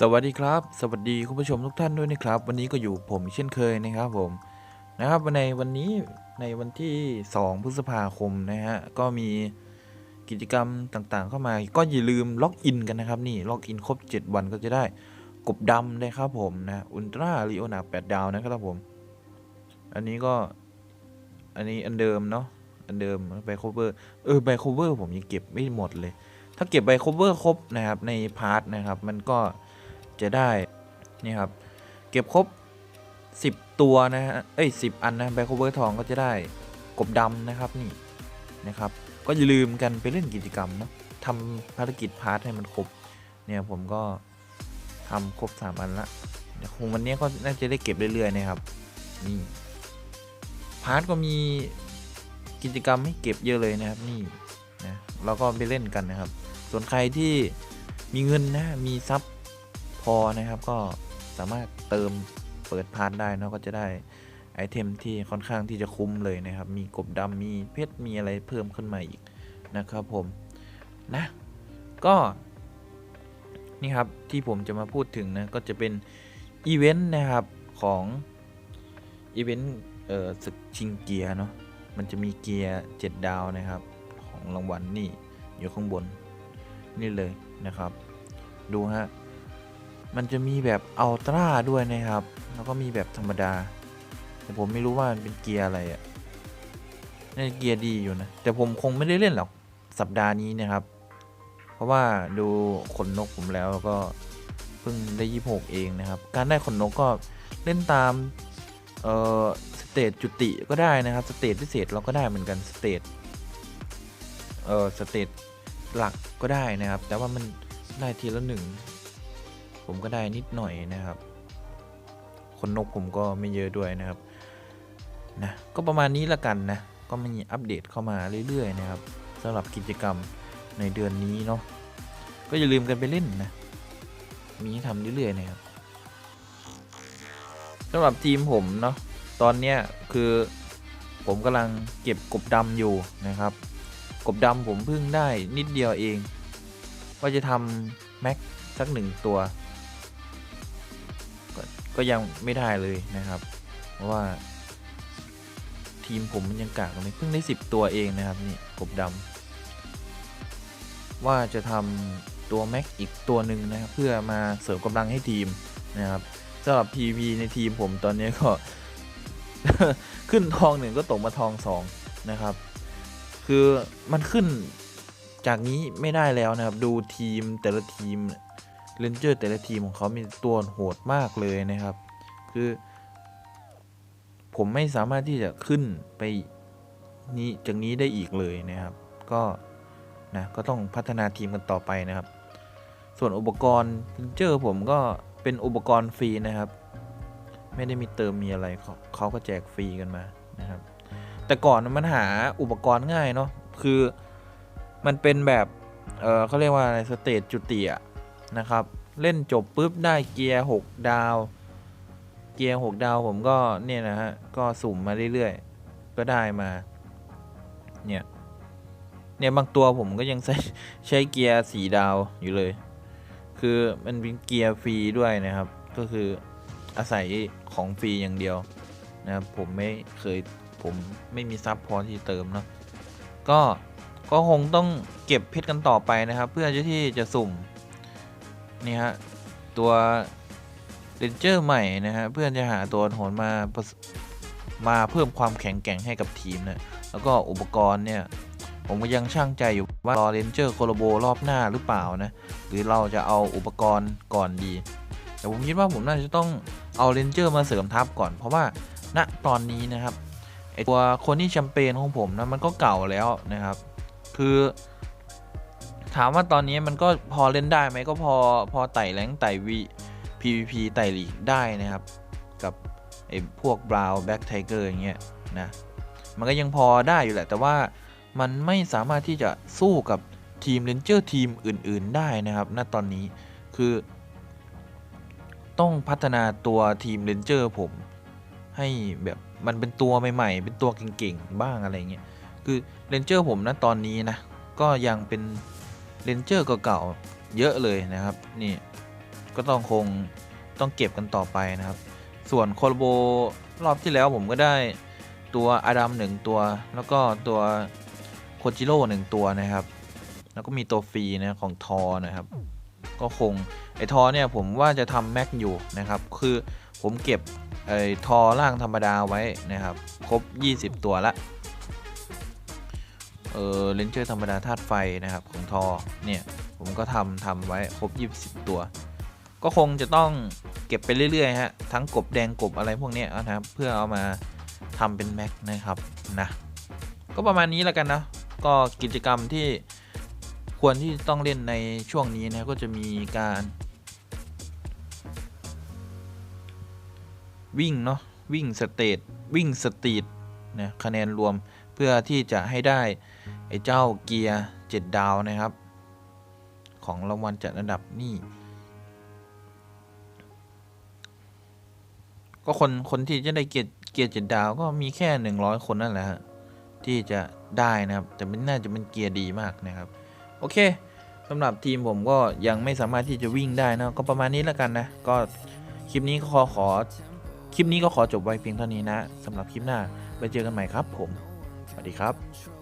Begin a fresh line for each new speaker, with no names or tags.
สวัสดีครับ สวัสดีคุณผู้ชมทุกท่านด้วยนะครับ วันนี้ก็อยู่ผมเช่นเคยนะครับผมนะครับในวันนี้ในวันที่ 2 พฤษภาคมนะฮะก็มีกิจกรรมต่างๆ เข้ามาก็อย่าลืมล็อกอินกันนะครับนี่ล็อกอินครบ 7 วันก็จะได้กบดำนะครับผมนะอุลตร้าลีโอนา8ดาวนะครับผม อันนี้ก็อันนี้อันเดิมเนาะอันเดิมไบโคเวอร์เออไบโคเวอร์ผมยังเก็บไม่หมดเลย ถ้าเก็บไบโคเวอร์ครบนะครับในพาร์ทนะครับมันก็ จะได้ นี่ครับ เก็บครบ 10 ตัวนะฮะ เอ้ยสิอันนะแบ็คโคเวอร์ทองก็จะได้กบดำนะครับนี่นะครับ ก็อย่าลืมกันไปเล่นกิจกรรมเนาะทำภารกิจพาร์ทให้มันครบ เนี่ยผมก็ทำครบ 3 อันละคงวันนี้ก็น่าจะได้เก็บเรื่อยๆนะครับ นี่พาร์ทก็มีกิจกรรมให้เก็บเยอะเลยนะครับนี่นะเราก็ไปเล่นกันนะครับ ส่วนใครที่มีเงินนะมีทรัพย์ พอนะครับก็สามารถเติมเปิดพาร์ทได้นะก็จะได้ไอเทมที่ค่อนข้างที่จะคุ้มเลยนะครับ มีกบดำมีเพชรมีอะไรเพิ่มขึ้นมาอีกนะครับผมนะก็นี่ครับที่ผมจะมาพูดถึงนะก็จะเป็นอีเวนต์นะครับของอีเวนต์เอ่อศึกชิงเกียร์เนาะมันจะมีเกียร์7ดาวนะครับ ของรางวัลนี่อยู่ข้างบนนี่เลยนะครับ ดูฮะ มันจะมีแบบอัลตร้าด้วยนะครับ แล้วก็มีแบบธรรมดา แต่ผมไม่รู้ว่ามันเป็นเกียร์อะไรอะ่ะน่เกียร์ดีอยู่นะ แต่ผมคงไม่ได้เล่นหรอกสัปดาห์นี้นะครับ เพราะว่าดูขนนกผมแล้วแล้วก็เพิ่งได้ยี่หกเองนะครับ การได้ขนนกก็เล่นตามเอ่อสเตจจุติก็ได้นะครับสเตจพิเศษเราก็ได้เหมือนกันสเตจเอ่อสเตจหลักก็ได้นะครับ แต่ว่ามันได้ทีละหนึ่ง ผมก็ได้นิดหน่อยนะครับคนนกผมก็ไม่เยอะด้วยนะครับนะก็ประมาณนี้ละกันนะก็มีอัปเดตเข้ามาเรื่อยๆนะครับสำหรับกิจกรรมในเดือนนี้เนาะก็อย่าลืมกันไปเล่นนะมีทำเรื่อยๆนะครับสำหรับทีมผมเนาะตอนเนี้ยคือผมกำลังเก็บกบดำอยู่นะครับ กบดำผมเพิ่งได้นิดเดียวเอง ว่าจะทำแม็กสักหนึ่งตัว ก็ยังไม่ได้เลยนะครับ เพราะว่า ทีมผมมันยังกากเลยเพิ่งได้ 10 ตัวเองนะครับนี่กบดำว่าจะทำตัวแม็กอีกตัวหนึ่งนะครับ เพื่อมาเสริมกำลังให้ทีมนะครับสำหรับ PV ในทีมผมตอนนี้ก็ขึ้นทองหนึ่งก็ตกมาทองสองนะครับ คือมันขึ้นจากนี้ไม่ได้แล้วนะครับ ดูทีมแต่ละทีม เรนเจอร์แต่ละทีมของเขามีตัวโหดมากเลยนะครับ คือ ผมไม่สามารถที่จะขึ้นไปนี้จากนี้ได้อีกเลยนะครับ ก็นะก็ต้องพัฒนาทีมกันต่อไปนะครับ ส่วนอุปกรณ์เรนเจอร์ผมก็เป็นอุปกรณ์ฟรีนะครับ ไม่ได้มีเติมมีอะไรเขาเขาก็แจกฟรีกันมานะครับ แต่ก่อนมันหาอุปกรณ์ง่ายเนาะคือมันเป็นแบบ เออเขาเรียกว่าอะไรสเตจจุติอะ นะครับ เล่นจบปุ๊บได้เกียร์ 6 ดาว เกียร์ 6 ดาวผมก็เนี่ยนะฮะ ก็สุ่มมาเรื่อยๆ ก็ได้มา เนี่ย เนี่ยบางตัวผมก็ยังใช้ใช้เกียร์สีดาวอยู่เลย คือมันเป็นเกียร์ฟรีด้วยนะครับ ก็คืออาศัยของฟรีอย่างเดียวนะครับผมไม่เคยผมไม่มีซับพอที่เติมเนาะก็ก็คงต้องเก็บเพชรกันต่อไปนะครับ เพื่อที่จะสุ่ม นี่ฮะ ตัวเรนเจอร์ใหม่นะฮะ เพื่อจะหาตัวโหนมามาเพิ่มความแข็งแกร่งให้กับทีมนะแล้วก็อุปกรณ์เนี่ย ผมก็ยังช่างใจอยู่ว่ารอเรนเจอร์โคโลโบรอบหน้าหรือเปล่านะ หรือเราจะเอาอุปกรณ์ก่อนดี แต่ผมคิดว่าผมน่าจะต้องเอาเรนเจอร์มาเสริมทัพก่อน เพราะว่าณตอนนี้นะครับไอตัวคนที่แชมเปญของผมนะมันก็เก่าแล้วนะครับ คือ ถามว่าตอนนี้มันก็พอเล่นได้ไหมก็พอพอไต่แรงไต่วี PVP ไต่ลีกได้นะครับ กับไอ้พวกบราวแบ็กไทเกอร์อย่างเงี้ยนะมันก็ยังพอได้อยู่แหละ แต่ว่ามันไม่สามารถที่จะสู้กับทีมเรนเจอร์ทีมอื่น ๆ ได้นะครับณตอนนี้คือ ต้องพัฒนาตัวทีมเรนเจอร์ผม ให้แบบมันเป็นตัวใหม่ๆ เป็นตัวเก่ง ๆ บ้างอะไรเงี้ยคือเรนเจอร์ผมนะตอนนี้นะก็ยังเป็น เรนเจอร์เก่าๆเยอะเลยนะครับนี่ก็ต้องคงต้องเก็บกันต่อไปนะครับ ส่วนโคโลโบรอบที่แล้วผมก็ได้ตัวอาดัมหนึ่งตัว แล้วก็ตัวโคจิโร่หนึ่งตัวนะครับ แล้วก็มีตัวฟรีนะของทอนะครับ ก็คงไอทอเนี่ยผมว่าจะทำแม็กอยู่นะครับ คือผมเก็บไอทอร่างธรรมดาไว้นะครับ ครบ 20 ตัวละ เออเลนเจอร์ธรรมดาธาตุไฟนะครับของทอเนี่ยผมก็ทำทำไว้ครบ 20 ตัว ก็คงจะต้องเก็บไปเรื่อยๆฮะทั้งกบแดงกบอะไรพวกนี้นะครับ เพื่อเอามาทำเป็นแม็กนะครับนะก็ประมาณนี้แล้วกันนะก็กิจกรรมที่ควรที่ต้องเล่นในช่วงนี้นะก็จะมีการวิ่งเนาะวิ่งสเตทวิ่งสตรีทนะคะแนนรวมเพื่อที่จะให้ได้ ไอ้เจ้าเกียร์7ดาวนะครับ ของรางวัลจัดอันดับนี่ ก็คนคนที่จะได้เกียร์เกียร์เจ็ดดาวก็มีแค่ 100 คนนั่นแหละฮะที่จะได้นะครับ แต่ไม่น่าจะเป็นเกียร์ดีมากนะครับ โอเคสำหรับทีมผมก็ยังไม่สามารถที่จะวิ่งได้นะก็ประมาณนี้แล้วกันนะก็คลิปนี้ก็ขอขอคลิปนี้ก็ขอจบไว้เพียงเท่านี้นะสำหรับคลิปหน้าไปเจอกันใหม่ครับผม สวัสดีครับ